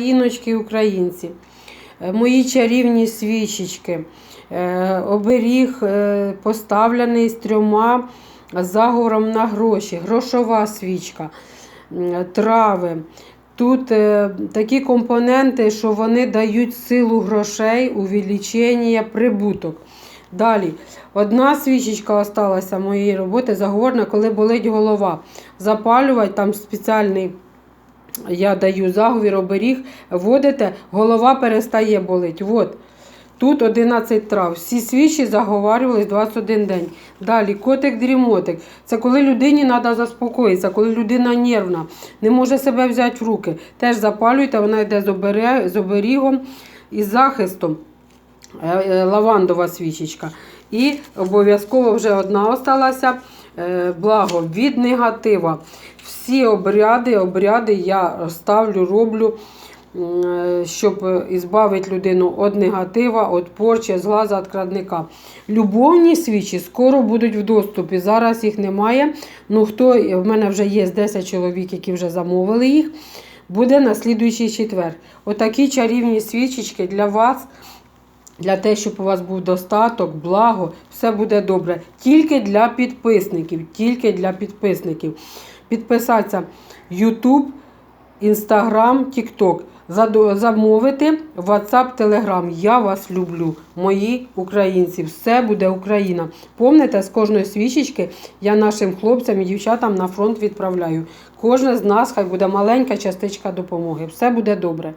Україночки, українці, е, мої чарівні свічечки, е, оберіг е, поставлений з трьома заговором на гроші, грошова свічка, трави. Тут такі компоненти, що вони дають силу грошей, увеличення, прибуток. Далі, одна свічечка осталася моєї роботи, заговорна, коли болить голова. Запалювати там спеціальний я даю заговір, оберіг, вводите, голова перестає болить. От. Тут 11 трав. Всі свічі заговарювались 21 день. Далі котик-дрімотик. Це коли людині треба заспокоїтися, коли людина нервна, не може себе взяти в руки. Теж запалюйте, вона йде з, оберігом і захистом. Е, е, Лавандова свічечка. І обов'язково вже одна осталася. е, Благо від негатива. Всі обряди, обряди я ставлю, роблю, е, щоб ізбавити людину від негатива, від порчі, зла, від крадника. Любовні свічі скоро будуть в доступі. Зараз їх немає. Ну, хто, в мене вже є 10 чоловік, які вже замовили їх. Буде на слідуючий четвер. Отакі чарівні свічечки для вас для те, щоб у вас був достаток, благо, все буде добре. Тільки для підписників. Тільки для підписників. Підписатися YouTube, Instagram, TikTok. Замовити WhatsApp, Telegram. Я вас люблю, мої українці. Все буде Україна. Помните, з кожної свічечки я нашим хлопцям і дівчатам на фронт відправляю. Кожна з нас хай буде маленька частичка допомоги. Все буде добре.